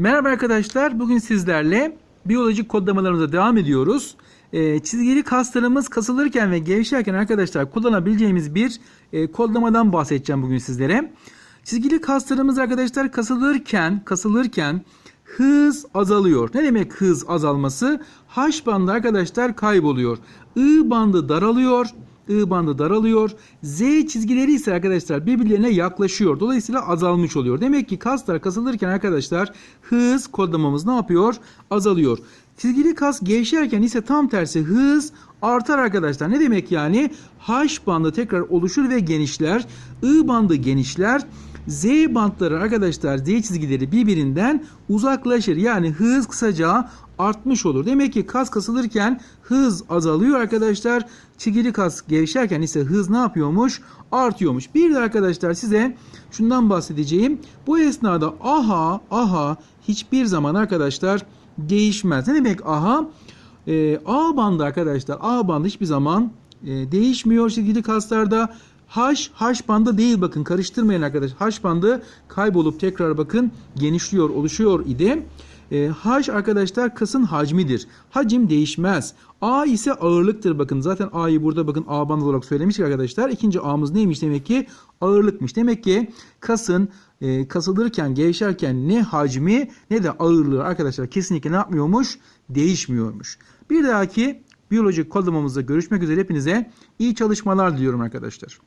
Merhaba arkadaşlar. Bugün sizlerle biyolojik kodlamalarımıza devam ediyoruz. Ee, çizgili kaslarımız kasılırken ve gevşerken arkadaşlar kullanabileceğimiz bir e, kodlamadan bahsedeceğim bugün sizlere. Çizgili kaslarımız arkadaşlar kasılırken kasılırken hız azalıyor. Ne demek hız azalması? H bandı arkadaşlar kayboluyor. I bandı daralıyor. I bandı daralıyor. Z çizgileri ise arkadaşlar birbirlerine yaklaşıyor. Dolayısıyla azalmış oluyor. Demek ki kaslar kasılırken arkadaşlar hız kodlamamız ne yapıyor? Azalıyor. Çizgili kas gevşerken ise tam tersi hız artar arkadaşlar. Ne demek yani? H bandı tekrar oluşur ve genişler. I bandı genişler. Z bantları arkadaşlar Z çizgileri birbirinden uzaklaşır. Yani hız kısaca artmış olur. Demek ki kas kasılırken hız azalıyor arkadaşlar. Çizgili kas gevşerken ise hız ne yapıyormuş? Artıyormuş. Bir de arkadaşlar size şundan bahsedeceğim. Bu esnada aha aha hiçbir zaman arkadaşlar değişmez. Ne demek aha? Ee, A bandı arkadaşlar. A bandı hiçbir zaman e, değişmiyor çizgili kaslarda. H, H bandı değil bakın karıştırmayın arkadaşlar. H bandı kaybolup tekrar bakın genişliyor, oluşuyor idi. E, H arkadaşlar kasın hacmidir. Hacim değişmez. A ise ağırlıktır bakın. Zaten A'yı burada bakın A bandı olarak söylemiştik arkadaşlar. İkinci A'mız neymiş demek ki? Ağırlıkmış. Demek ki kasın e, kasılırken, gevşerken ne hacmi ne de ağırlığı arkadaşlar kesinlikle ne yapmıyormuş? Değişmiyormuş. Bir dahaki biyolojik kodlamamızda görüşmek üzere hepinize iyi çalışmalar diliyorum arkadaşlar.